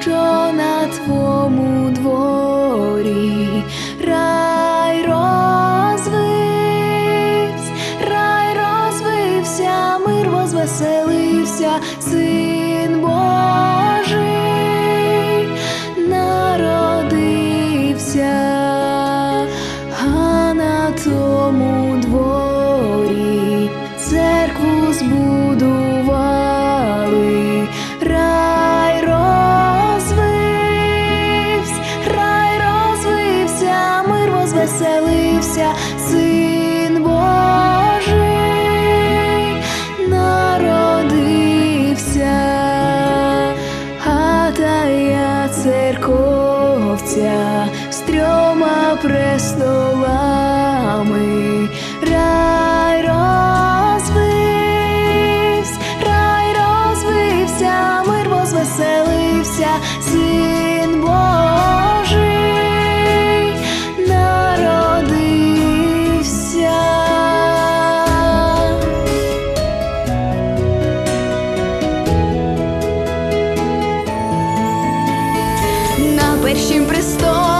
що на твому дворі. Рай розвився, рай розвився, мир возвеселився, вселився син Божий, народився, а та я церковця з трьома престолами. Рай розвився, рай розвився, мир возвеселився. Син першим престолом.